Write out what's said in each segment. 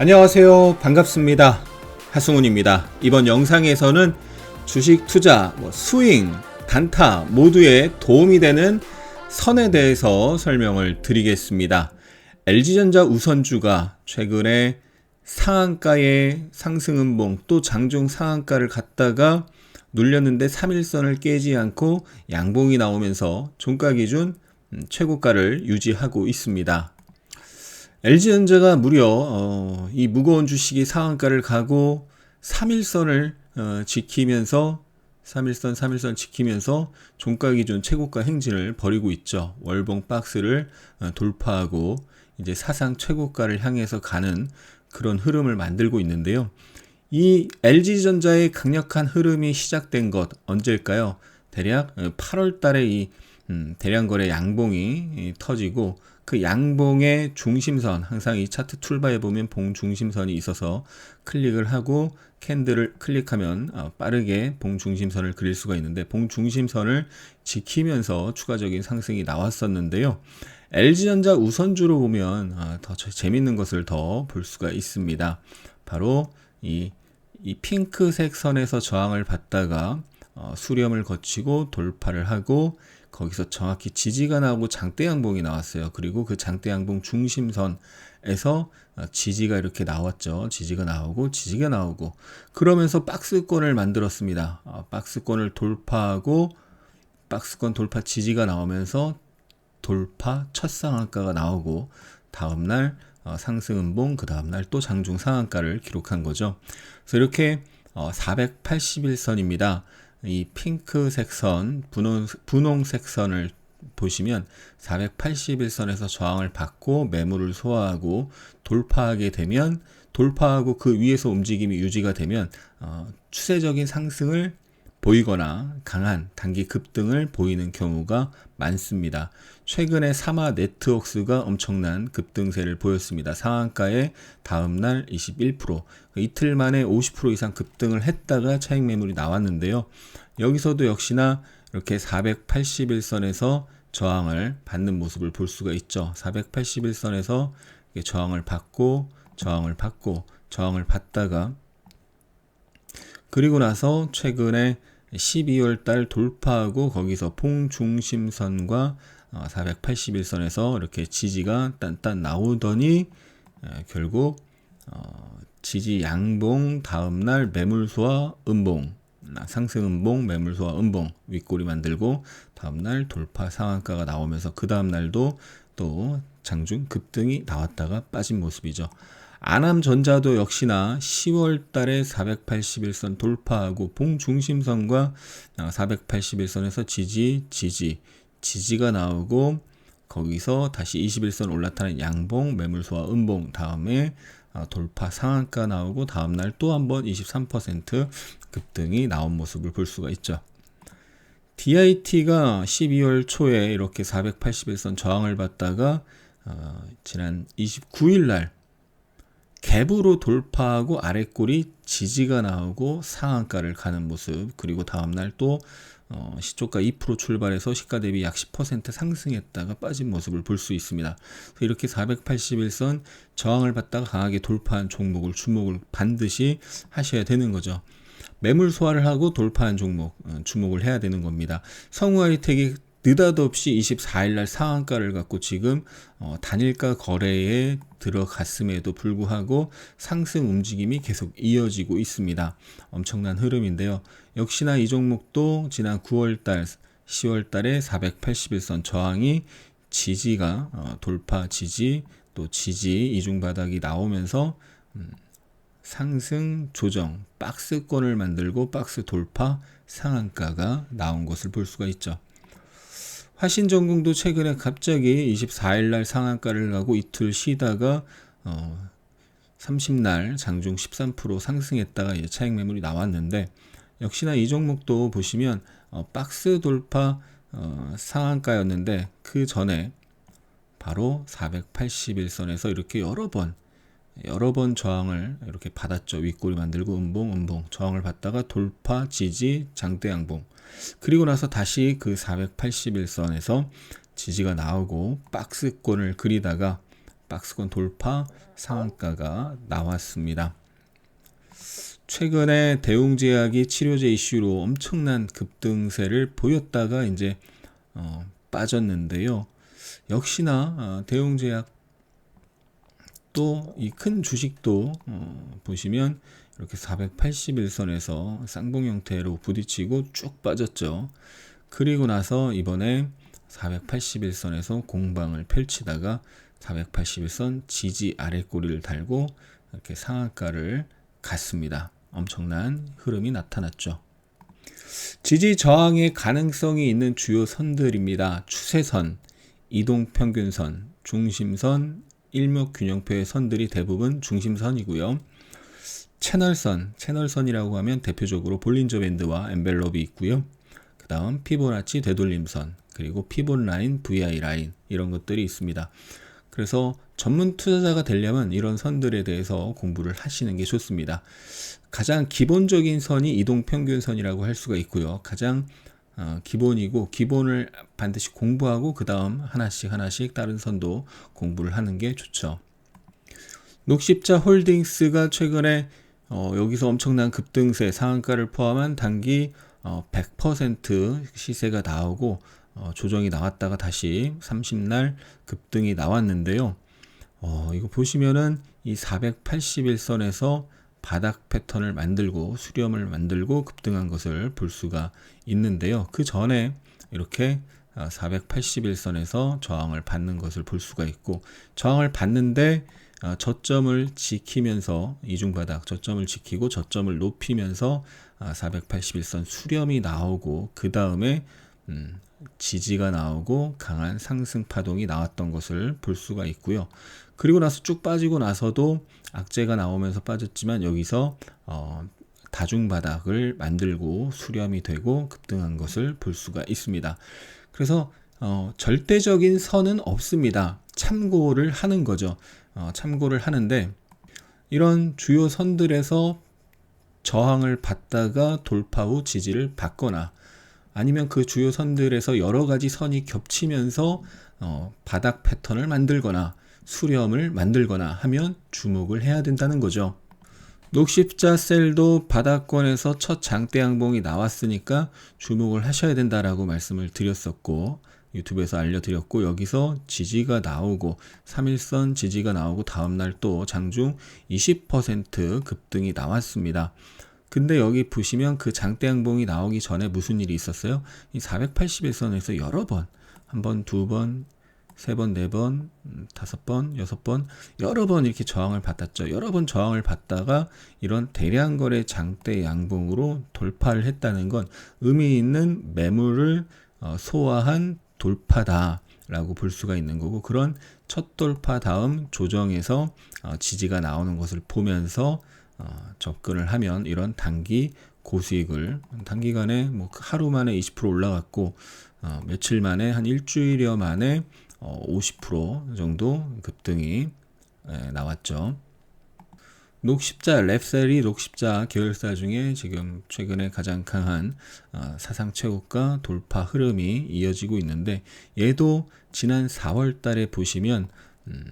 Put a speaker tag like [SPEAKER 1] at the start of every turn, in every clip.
[SPEAKER 1] 안녕하세요. 반갑습니다. 하승훈입니다. 이번 영상에서는 주식 투자, 뭐 스윙, 단타 모두에 도움이 되는 선에 대해서 설명을 드리겠습니다. LG전자 우선주가 최근에 상한가의 상승음봉 또 장중 상한가를 갔다가 눌렸는데 3일선을 깨지 않고 양봉이 나오면서 종가 기준 음, 최고가를 유지하고 있습니다. LG전자가 무려 어, 이 무거운 주식이 상한가를 가고 3일선을 어, 지키면서 3일선 3일선 지키면서 종가 기준 최고가 행진을 벌이고 있죠. 월봉 박스를 어, 돌파하고 이제 사상 최고가를 향해서 가는 그런 흐름을 만들고 있는데요. 이 LG전자의 강력한 흐름이 시작된 것 언제일까요? 대략 8월 어, 달에 이 음, 대량 거래 양봉이 터지고 그 양봉의 중심선 항상 이 차트 툴바에 보면 봉 중심선이 있어서 클릭을 하고 캔들을 클릭하면 어, 빠르게 봉 중심선을 그릴 수가 있는데 봉 중심선을 지키면서 추가적인 상승이 나왔었는데요. LG전자 우선주로 보면 어, 더 재밌는 것을 더 볼 수가 있습니다. 바로 이, 이 핑크색 선에서 저항을 받다가 어, 수렴을 거치고 돌파를 하고 거기서 정확히 지지가 나오고 장대 양봉이 나왔어요. 그리고 그 장대 양봉 중심선에서 어, 지지가 이렇게 나왔죠. 지지가 나오고 지지가 나오고 그러면서 박스권을 만들었습니다. 어, 박스권을 돌파하고 박스권 돌파 지지가 나오면서 돌파 첫 상한가가 나오고 다음날 어, 상승 음봉 그 다음날 또 장중 상한가를 기록한 거죠. 그래서 이렇게 481선입니다. 이 핑크색 선, 분홍, 분홍색 선을 보시면 481선에서 저항을 받고 매물을 소화하고 돌파하게 되면 돌파하고 그 위에서 움직임이 유지가 되면 어, 추세적인 상승을 보이거나 강한 단기 급등을 보이는 경우가 많습니다. 최근에 사마 네트웍스가 엄청난 급등세를 보였습니다. 상한가에 다음날 21% 이틀 만에 50% 이상 급등을 했다가 차익 매물이 나왔는데요. 여기서도 역시나 이렇게 481선에서 저항을 받는 모습을 볼 수가 있죠. 481선에서 저항을 받고 저항을 받고 저항을 받다가 그리고 나서 최근에 12월 달 돌파하고 거기서 봉중심선과 481선에서 어, 이렇게 지지가 딴딴 나오더니 결국 어, 지지 양봉 다음날 매물소와 음봉 상승 음봉 매물소와 음봉 윗꼬리 만들고 다음날 돌파 상한가가 나오면서 그 다음날도 또 장중 급등이 나왔다가 빠진 모습이죠. 아남전자도 역시나 10월 달에 481선 돌파하고 봉중심선과 481선에서 지지, 지지, 지지가 나오고 거기서 다시 21선 올라타는 양봉, 매물소와 음봉 다음에 돌파 상한가 나오고 다음날 또 한번 23% 급등이 나온 모습을 볼 수가 있죠. DIT가 12월 초에 이렇게 481선 저항을 받다가 어, 지난 29일 날 갭으로 돌파하고 아래꼴이 지지가 나오고 상한가를 가는 모습 그리고 다음날 또 어, 시초가 2% 출발해서 시가 대비 약 10% 상승했다가 빠진 모습을 볼 수 있습니다. 이렇게 481선 저항을 받다가 강하게 돌파한 종목을 주목을 반드시 하셔야 되는 거죠. 매물 소화를 하고 돌파한 종목 어, 주목을 해야 되는 겁니다. 성우하이텍이 느닷없이 24일 날 상한가를 갖고 지금 어, 단일가 거래에 들어갔음에도 불구하고 상승 움직임이 계속 이어지고 있습니다. 엄청난 흐름인데요. 역시나 이 종목도 지난 9월 달, 10월 달에 481선 저항이 지지가 어, 돌파 지지 또 지지 이중 바닥이 나오면서 음, 상승 조정 박스권을 만들고 박스 돌파 상한가가 나온 것을 볼 수가 있죠. 화신전공도 최근에 갑자기 24일 날 상한가를 가고 이틀 쉬다가 어 30날 장중 13% 상승했다가 이제 차익 매물이 나왔는데 역시나 이 종목도 보시면 어 박스 돌파 어 상한가였는데 그 전에 바로 481선에서 이렇게 여러 번 여러 번 저항을 이렇게 받았죠. 윗골이 만들고 음봉, 음봉 저항을 받다가 돌파, 지지, 장대 양봉. 그리고 나서 다시 그 481선에서 지지가 나오고 박스권을 그리다가 박스권 돌파 상한가가 나왔습니다. 최근에 대웅제약이 치료제 이슈로 엄청난 급등세를 보였다가 이제 어, 빠졌는데요. 역시나 어, 대웅제약 또 이 큰 주식도 어, 보시면 이렇게 481선에서 쌍봉 형태로 부딪히고 쭉 빠졌죠. 그리고 나서 이번에 481선에서 공방을 펼치다가 481선 지지 아래 꼬리를 달고 이렇게 상한가를 갔습니다. 엄청난 흐름이 나타났죠. 지지 저항의 가능성이 있는 주요 선들입니다. 추세선, 이동평균선, 중심선, 일목균형표의 선들이 대부분 중심선이고요. 채널선, 채널선이라고 하면 대표적으로 볼린저 밴드와 엠벨롭이 있고요. 그 다음 피보나치 되돌림선, 그리고 피본 라인, VI 라인 이런 것들이 있습니다. 그래서 전문 투자자가 되려면 이런 선들에 대해서 공부를 하시는 게 좋습니다. 가장 기본적인 선이 이동 평균선이라고 할 수가 있고요. 가장 어, 기본이고 기본을 반드시 공부하고 그 다음 하나씩 하나씩 다른 선도 공부를 하는 게 좋죠. 녹십자 홀딩스가 최근에 어, 여기서 엄청난 급등세 상한가를 포함한 단기 어, 100% 시세가 나오고 어, 조정이 나왔다가 다시 30날 급등이 나왔는데요. 어, 이거 보시면은 이 481선에서 바닥 패턴을 만들고 수렴을 만들고 급등한 것을 볼 수가 있는데요. 그 전에 이렇게 481선에서 아, 저항을 받는 것을 볼 수가 있고 저항을 받는데 아, 저점을 지키면서 이중바닥 저점을 지키고 저점을 높이면서 481선 아, 수렴이 나오고 그 다음에 음, 지지가 나오고 강한 상승 파동이 나왔던 것을 볼 수가 있고요. 그리고 나서 쭉 빠지고 나서도 악재가 나오면서 빠졌지만 여기서 어, 다중 바닥을 만들고 수렴이 되고 급등한 것을 볼 수가 있습니다. 그래서 어, 절대적인 선은 없습니다. 참고를 하는 거죠. 어, 참고를 하는데 이런 주요 선들에서 저항을 받다가 돌파 후 지지를 받거나 아니면 그 주요 선들에서 여러 가지 선이 겹치면서 어, 바닥 패턴을 만들거나 수렴을 만들거나 하면 주목을 해야 된다는 거죠. 녹십자 셀도 바닥권에서 첫 장대 양봉이 나왔으니까 주목을 하셔야 된다라고 말씀을 드렸었고 유튜브에서 알려드렸고 여기서 지지가 나오고 3일선 지지가 나오고 다음날 또 장중 20% 급등이 나왔습니다. 근데 여기 보시면 그 장대 양봉이 나오기 전에 무슨 일이 있었어요? 이 481선에서 여러 번, 한 번, 두 번, 세 번, 네 번, 음, 다섯 번, 여섯 번, 여러 번 이렇게 저항을 받았죠. 여러 번 저항을 받다가 이런 대량 거래 장대 양봉으로 돌파를 했다는 건 의미 있는 매물을 어, 소화한 돌파다 라고 볼 수가 있는 거고 그런 첫 돌파 다음 조정에서 어, 지지가 나오는 것을 보면서 어, 접근을 하면 이런 단기 고수익을 단기간에 뭐 하루 만에 20% 올라갔고 어, 며칠 만에 한 일주일여 만에 어, 50% 정도 급등이 에, 나왔죠. 녹십자 랩셀이 녹십자 계열사 중에 지금 최근에 가장 강한 어, 사상 최고가 돌파 흐름이 이어지고 있는데 얘도 지난 4월 달에 보시면 음,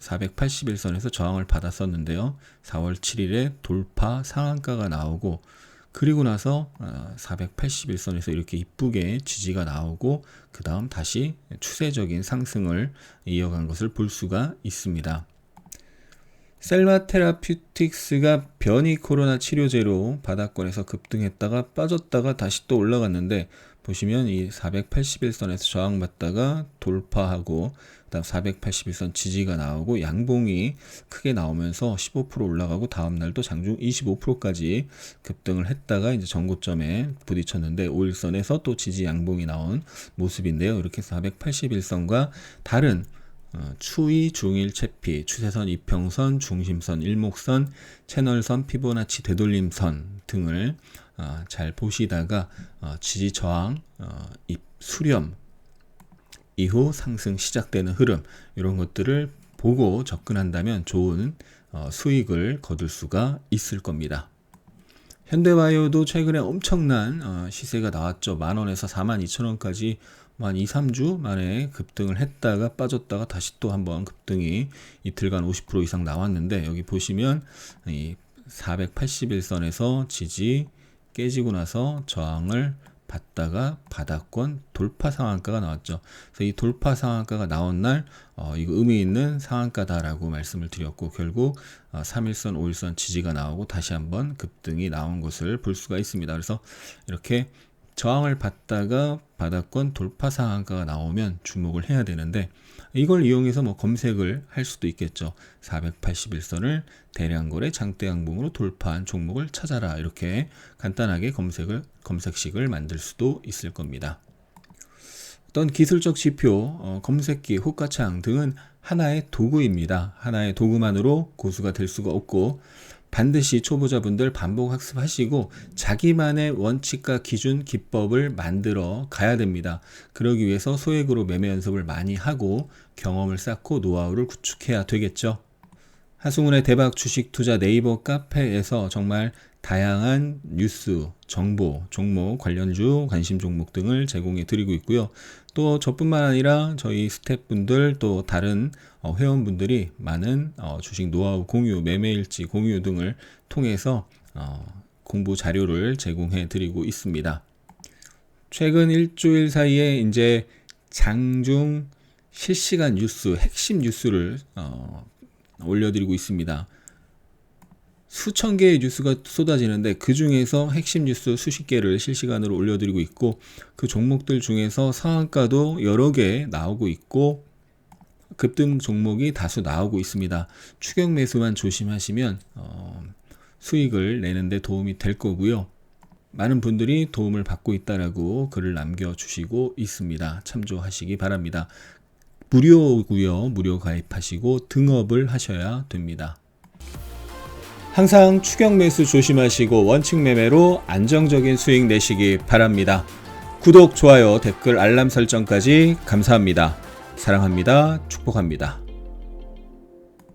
[SPEAKER 1] 481선에서 저항을 받았었는데요. 4월 7일에 돌파 상한가가 나오고 그리고 나서 481선에서 어, 이렇게 이쁘게 지지가 나오고 그 다음 다시 추세적인 상승을 이어간 것을 볼 수가 있습니다. 셀마 테라퓨틱스가 변이 코로나 치료제로 바닥권에서 급등했다가 빠졌다가 다시 또 올라갔는데 보시면 이 481선에서 저항받다가 돌파하고 그다음 481선 지지가 나오고 양봉이 크게 나오면서 15% 올라가고 다음 날도 장중 25%까지 급등을 했다가 이제 전고점에 부딪혔는데 5일선에서 또 지지 양봉이 나온 모습인데요. 이렇게 481선과 다른 어, 추이, 중일, 채피, 추세선, 이평선, 중심선, 일목선, 채널선, 피보나치, 되돌림선 등을 어, 잘 보시다가 어, 지지 저항, 어, 수렴 이후 상승 시작되는 흐름 이런 것들을 보고 접근한다면 좋은 어, 수익을 거둘 수가 있을 겁니다. 현대바이오도 최근에 엄청난 어, 시세가 나왔죠. 만 원에서 4만 2천 원까지 한 2, 3주 만에 급등을 했다가 빠졌다가 다시 또 한번 급등이 이틀간 50% 이상 나왔는데 여기 보시면 이 481선에서 지지 깨지고 나서 저항을 받다가 바닥권 돌파 상한가가 나왔죠. 그래서 이 돌파 상한가가 나온 날 어, 이거 의미 있는 상한가다라고 말씀을 드렸고 결국 어, 3일선, 5일선 지지가 나오고 다시 한번 급등이 나온 것을 볼 수가 있습니다. 그래서 이렇게 저항을 받다가 바닥권 돌파 상한가가 나오면 주목을 해야 되는데 이걸 이용해서 뭐 검색을 할 수도 있겠죠. 481선을 대량 거래 장대 양봉으로 돌파한 종목을 찾아라 이렇게 간단하게 검색을 검색식을 만들 수도 있을 겁니다. 어떤 기술적 지표, 어, 검색기, 호가창 등은 하나의 도구입니다. 하나의 도구만으로 고수가 될 수가 없고 반드시 초보자분들 반복 학습하시고 자기만의 원칙과 기준 기법을 만들어 가야 됩니다. 그러기 위해서 소액으로 매매 연습을 많이 하고 경험을 쌓고 노하우를 구축해야 되겠죠. 하승훈의 대박 주식 투자 네이버 카페에서 정말 다양한 뉴스, 정보, 종목, 관련주, 관심 종목 등을 제공해 드리고 있고요. 또 저뿐만 아니라 저희 스태프분들 또 다른 어, 회원분들이 많은 어, 주식 노하우 공유, 매매 일지 공유 등을 통해서 어, 공부 자료를 제공해 드리고 있습니다. 최근 일주일 사이에 이제 장중 실시간 뉴스, 핵심 뉴스를 어, 올려드리고 있습니다. 수천 개의 뉴스가 쏟아지는데 그 중에서 핵심 뉴스 수십 개를 실시간으로 올려드리고 있고 그 종목들 중에서 상한가도 여러 개 나오고 있고 급등 종목이 다수 나오고 있습니다. 추격 매수만 조심하시면 어, 수익을 내는데 도움이 될 거고요. 많은 분들이 도움을 받고 있다라고 글을 남겨주시고 있습니다. 참조하시기 바랍니다. 무료고요. 무료 가입하시고 등업을 하셔야 됩니다. 항상 추격 매수 조심하시고 원칙 매매로 안정적인 수익 내시기 바랍니다. 구독, 좋아요, 댓글, 알람 설정까지 감사합니다. 사랑합니다. 축복합니다.